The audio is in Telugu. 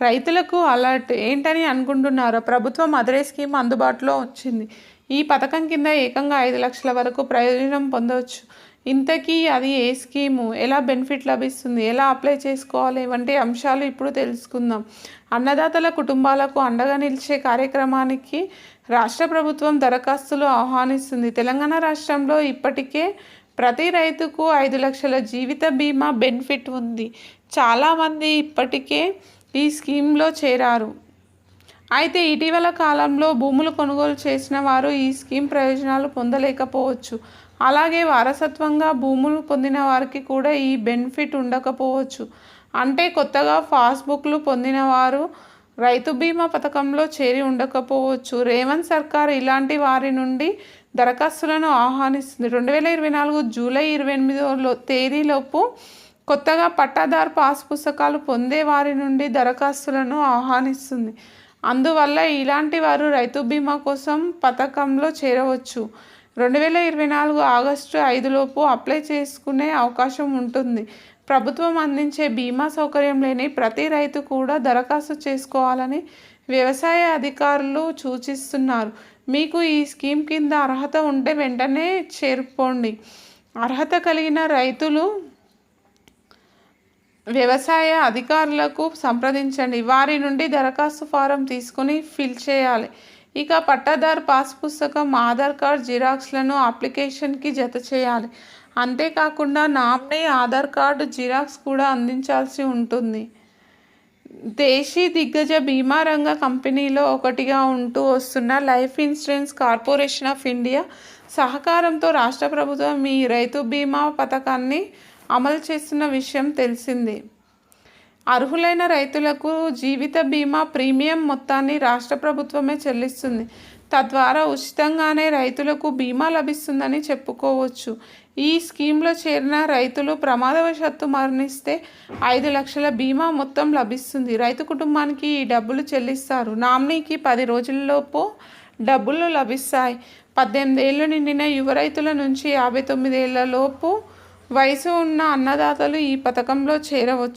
రైతులకు అలర్ట్ ఏంటని అనుకుంటున్నారో? ప్రభుత్వం మదరే స్కీమ్ అందుబాటులో వచ్చింది. ఈ పథకం కింద ఏకంగా ఐదు లక్షల వరకు ప్రయోజనం పొందవచ్చు ఇంతకీ అది ఏ స్కీము? ఎలా బెనిఫిట్ లభిస్తుంది? ఎలా అప్లై చేసుకోవాలి? వంటి అంశాలు ఇప్పుడు తెలుసుకుందాం. అన్నదాతల కుటుంబాలకు అండగా నిలిచే కార్యక్రమానికి రాష్ట్ర ప్రభుత్వం దరఖాస్తులు ఆహ్వానిస్తుంది. తెలంగాణ రాష్ట్రంలో ఇప్పటికే ప్రతి రైతుకు ఐదు లక్షల జీవిత బీమా బెనిఫిట్ ఉంది. చాలామంది ఇప్పటికే ఈ స్కీమ్లో చేరారు. అయితే ఇటీవల కాలంలో భూములు కొనుగోలు చేసిన వారు ఈ స్కీమ్ ప్రయోజనాలు పొందలేకపోవచ్చు. అలాగే వారసత్వంగా భూములు పొందిన వారికి కూడా ఈ బెనిఫిట్ ఉండకపోవచ్చు. అంటే కొత్తగా పాస్బుక్లు పొందిన వారు రైతు బీమా పథకంలో చేరి ఉండకపోవచ్చు. రేవంత్ సర్కార్ ఇలాంటి వారి నుండి దరఖాస్తులను ఆహ్వానిస్తుంది. రెండు వేల ఇరవై నాలుగు జూలై ఇరవై ఎనిమిదో తేదీలోపు కొత్తగా పట్టాదారు పాస్ పుస్తకాలు పొందే వారి నుండి దరఖాస్తులను ఆహ్వానిస్తుంది. అందువల్ల ఇలాంటి వారు రైతు బీమా కోసం పథకంలో చేరవచ్చు. రెండు వేల ఇరవై నాలుగు ఆగస్టు ఐదులోపు అప్లై చేసుకునే అవకాశం ఉంటుంది. ప్రభుత్వం అందించే బీమా సౌకర్యం లేని ప్రతి రైతు కూడా దరఖాస్తు చేసుకోవాలని వ్యవసాయ అధికారులు సూచిస్తున్నారు. మీకు ఈ స్కీమ్ కింద అర్హత ఉంటే వెంటనే చేరుకోండి. అర్హత కలిగిన రైతులు వ్యవసాయ అధికారులకు సంప్రదించండి. వారి నుండి దరఖాస్తు ఫారం తీసుకుని ఫిల్ చేయాలి. ఇక పట్టాదారు పాస్ పుస్తకం ఆధార్ కార్డ్ జిరాక్స్లను అప్లికేషన్కి జత చేయాలి. అంతేకాకుండా నామినీ ఆధార్ కార్డు జిరాక్స్ కూడా అందించాల్సి ఉంటుంది. దేశీ దిగ్గజ బీమా రంగ కంపెనీలో ఒకటిగా ఉంటూ వస్తున్న life insurance corporation of India సహకారంతో రాష్ట్ర ప్రభుత్వం ఈ రైతు బీమా పథకాన్ని అమలు చేస్తున్న విషయం తెలిసిందే. అర్హులైన రైతులకు జీవిత బీమా ప్రీమియం మొత్తాన్ని రాష్ట్ర ప్రభుత్వమే చెల్లిస్తుంది. తద్వారా ఉచితంగానే రైతులకు బీమా లభిస్తుందని చెప్పుకోవచ్చు. ఈ స్కీమ్లో చేరిన రైతులు ప్రమాదవశాత్తు మరణిస్తే ఐదు లక్షల బీమా మొత్తం లభిస్తుంది. రైతు కుటుంబానికి ఈ డబ్బులు చెల్లిస్తారు. నామినీకి పది రోజుల్లోపు డబ్బులు లభిస్తాయి. పద్దెనిమిది ఏళ్ళు నిండిన యువ రైతుల నుంచి యాభై తొమ్మిది ఏళ్ళలోపు లోపు వయసు ఉన్న అన్నదాతలు ఈ పథకంలో చేరవచ్చు.